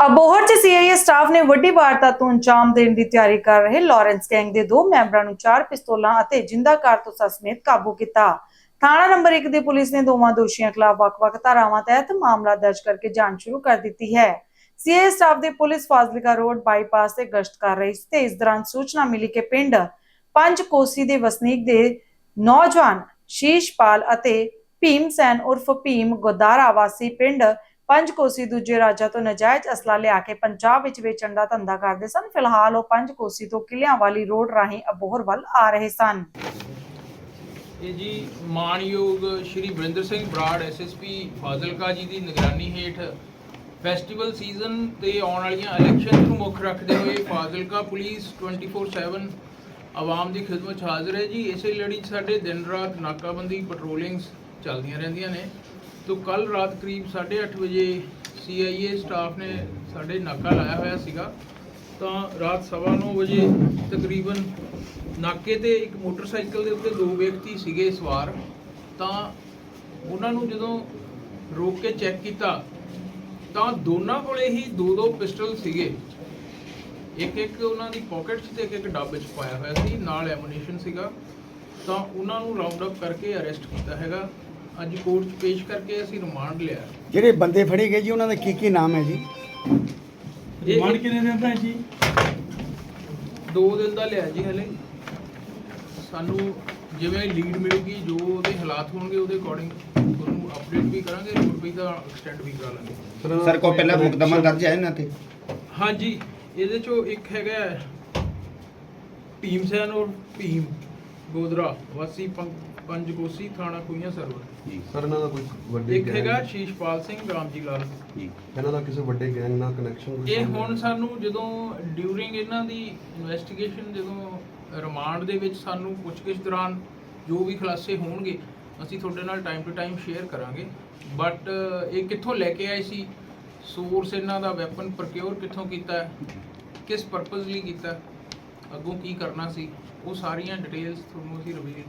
ਅਬੋਹਰ ਚ CIA staff ਨੇ ਵੱਡੀ ਵਾਰਦਾਤ ਨੂੰ ਅੰਜਾਮ ਦੇਣ ਦੀ ਤਿਆਰੀ ਕਰ ਰਹੇ ਲਾਰੈਂਸ ਗੈਂਗ ਦੇ ਦੋ ਮੈਂਬਰਾਂ ਨੂੰ ਚਾਰ ਪਿਸਤੌਲਾਂ ਅਤੇ ਜਿੰਦਾ ਕਾਰਤੂਸਾਂ ਸਮੇਤ ਕਾਬੂ ਕੀਤਾ। ਥਾਣਾ ਨੰਬਰ 1 ਦੀ ਪੁਲਿਸ ਨੇ ਦੋਵਾਂ ਦੋਸ਼ੀਆਂ ਖਿਲਾਫ ਵੱਖ-ਵੱਖ ਧਾਰਾਵਾਂ ਤਹਿਤ ਮਾਮਲਾ ਦਰਜ ਕਰਕੇ ਜਾਂਚ ਸ਼ੁਰੂ ਕਰ ਦਿੱਤੀ ਹੈ। ਸੀਆਈਏ ਸਟਾਫ ਦੀ ਪੁਲਿਸ ਫਾਜ਼ਿਲਕਾ ਰੋਡ ਬਾਈਪਾਸ ਤੇ ਗਸ਼ਤ ਕਰ ਰਹੀ ਸੀ ਤੇ ਇਸ ਦੌਰਾਨ ਸੂਚਨਾ ਮਿਲੀ ਕਿ ਪਿੰਡ ਪੰਜ ਕੋਸੀ ਦੇ ਵਸਨੀਕ ਦੇ ਨੌਜਵਾਨ ਸ਼ੀਸ਼ਪਾਲ ਅਤੇ ਭੀਮ ਸੈਨ ਉਰਫ ਭੀਮ ਗੋਦਾਰਾ ਵਾਸੀ ਪਿੰਡ ਪੰਜ ਕੋਸੀ ਦੂਜੇ ਰਾਜਾਂ ਤੋਂ ਨਜਾਇਜ਼ ਅਸਲਾ ਲਿਆ ਕੇ ਪੰਜਾਬ ਵਿੱਚ ਵੇਚਣ ਦਾ ਧੰਦਾ ਕਰਦੇ ਸਨ। ਫਿਲਹਾਲ ਉਹ ਪੰਜ ਕੋਸੀ ਤੋਂ ਕਿਲਿਆਂ ਵਾਲੀ ਰੋਡ ਰਾਹੀਂ ਅਬੋਹਰ ਵੱਲ ਆ ਰਹੇ ਸਨ। ਇਹ ਜੀ ਮਾਨਯੋਗ ਸ਼੍ਰੀ ਵਰਿੰਦਰ ਸਿੰਘ ਬਰਾੜ ਐਸਐਸਪੀ ਫਾਜ਼ਿਲਕਾ ਜੀ ਦੀ ਨਿਗਰਾਨੀ ਹੇਠ ਫੈਸਟੀਵਲ ਸੀਜ਼ਨ ਤੇ ਆਉਣ ਵਾਲੀਆਂ ਇਲੈਕਸ਼ਨ ਨੂੰ ਮੁੱਖ ਰੱਖਦੇ ਹੋਏ ਫਾਜ਼ਿਲਕਾ ਪੁਲਿਸ 24/7 ਆਵਾਮ ਦੀ ਖਿਦਮਤ 'ਚ ਹਾਜ਼ਰ ਹੈ ਜੀ। ਇਸੇ ਲੜੀ ਸਾਡੇ ਦਿਨ ਰਾਤ ਨਾਕਾਬੰਦੀ ਪੈਟਰੋਲਿੰਗਸ ਚੱਲਦੀਆਂ ਰਹਿੰਦੀਆਂ ਨੇ। ਤੋਂ ਕੱਲ ਰਾਤ ਕਰੀਬ 8:30 ਵਜੇ ਸੀਆਈਏ ਸਟਾਫ ਨੇ ਸਾਡੇ ਨਾਕਾ ਲਾਇਆ ਹੋਇਆ ਸੀਗਾ। ਤਾਂ ਰਾਤ ਸਵਾ ਨੌ ਵਜੇ ਤਕਰੀਬਨ ਨਾਕੇ ਤੇ ਇੱਕ ਮੋਟਰਸਾਈਕਲ ਦੇ ਉੱਤੇ ਦੋ ਵਿਅਕਤੀ ਸੀਗੇ ਸਵਾਰ ਤਾਂ ਉਹਨਾਂ ਨੂੰ ਜਦੋਂ ਰੋਕ ਕੇ ਚੈੱਕ ਕੀਤਾ, ਤਾਂ ਦੋਨਾਂ ਕੋਲੇ ਹੀ ਦੋ ਦੋ ਪਿਸਟਲ ਸੀਗੇ। ਇੱਕ ਇੱਕ ਉਹਨਾਂ ਦੀ ਪਾਕਟ 'ਚ ਤੇ ਇੱਕ ਇੱਕ ਡੱਬ 'ਚ ਪਾਇਆ ਹੋਇਆ ਸੀ, ਨਾਲ ਐਮੂਨੀਸ਼ਨ ਸੀਗਾ। ਤਾਂ ਉਹਨਾਂ ਨੂੰ ਰਾਉਂਡ ਅਪ ਕਰਕੇ ਅਰੈਸਟ ਕੀਤਾ ਹੈਗਾ। ਅੱਜ ਕੋਰਟ 'ਚ ਪੇਸ਼ ਕਰਕੇ ਅਸੀਂ ਰਿਮਾਂਡ ਲਿਆ। ਜਿਹੜੇ ਬੰਦੇ ਫੜੇ ਗਏ ਜੀ ਉਹਨਾਂ ਦਾ ਕੀ ਕੀ ਨਾਮ ਹੈ ਜੀ? ਮਨ ਕਿੰਨੇ ਦਿਨ ਦਾ ਹੈ ਜੀ? ਦੋ ਦਿਨ ਦਾ ਲਿਆ ਜੀ ਹਲੇ। ਸਾਨੂੰ ਜਿਵੇਂ ਲੀਡ ਮਿਲੂਗੀ ਜੋ ਉਹਦੇ ਹਾਲਾਤ ਹੋਣਗੇ ਉਹਦੇ ਅਕੋਰਡਿੰਗ ਤੁਹਾਨੂੰ ਅਪਡੇਟ ਵੀ ਕਰਾਂਗੇ ਰਿਪੋਰਟ ਵੀ ਤਾਂ ਐਕਸਟੈਂਡ ਵੀ ਕਰਾ ਲਾਂਗੇ। ਸਰ ਕੋ ਪਹਿਲਾਂ ਮੁਕਦਮਾ ਦਰਜ ਹੈ ਇਹਨਾਂ ਤੇ? ਹਾਂਜੀ ਇਹਦੇ ਚੋਂ ਇੱਕ ਹੈਗਾ ਭੀਮ ਸੈਨ ਔਰ ਭੀਮ ਗੋਦਰਾ ਵਾਸੀ ਪੰਜ ਕੋਸੀ ਥਾਣਾ ਕੁਈਆਂ ਸਰਵਰ। ਸਰ ਇਹਨਾਂ ਦਾ ਕੋਈ ਵੱਡੇ ਇੱਕ gang- ਹੈਗਾ ਸ਼ੀਸ਼ਪਾਲ ਸਿੰਘ ਰਾਮਜੀ ਲਾਲ। ਇਹਨਾਂ ਦਾ ਕਿਸੇ ਵੱਡੇ ਗੈਂਗ ਨਾਲ ਕਨੈਕਸ਼ਨ ਇਹ ਹੁਣ ਸਾਨੂੰ ਜਦੋਂ ਡਿਊਰਿੰਗ ਇਹਨਾਂ ਦੀ ਇਨਵੈਸਟੀਗੇਸ਼ਨ ਜਦੋਂ ਰਿਮਾਂਡ ਦੇ ਵਿੱਚ ਸਾਨੂੰ ਪੁੱਛਗਿੱਛ ਦੌਰਾਨ ਜੋ ਵੀ ਖੁਲਾਸੇ ਹੋਣਗੇ ਅਸੀਂ ਤੁਹਾਡੇ ਨਾਲ ਟਾਈਮ ਟੂ ਟਾਈਮ ਸ਼ੇਅਰ ਕਰਾਂਗੇ। ਬਟ ਇਹ ਕਿੱਥੋਂ ਲੈ ਕੇ ਆਏ ਸੀ? ਸੋਰਸ ਇਹਨਾਂ ਦਾ ਵੈਪਨ ਪ੍ਰੋਕਿਉਰ ਕਿੱਥੋਂ ਕੀਤਾ ਹੈ, ਕਿਸ ਪਰਪਸ ਲਈ ਕੀਤਾ ਹੈ, ਅੱਗੋਂ ਕੀ ਕਰਨਾ ਸੀ? ਉਹ ਸਾਰੀਆਂ ਡਿਟੇਲਸ ਤੁਹਾਨੂੰ ਅਸੀਂ ਰਿਵੀਲ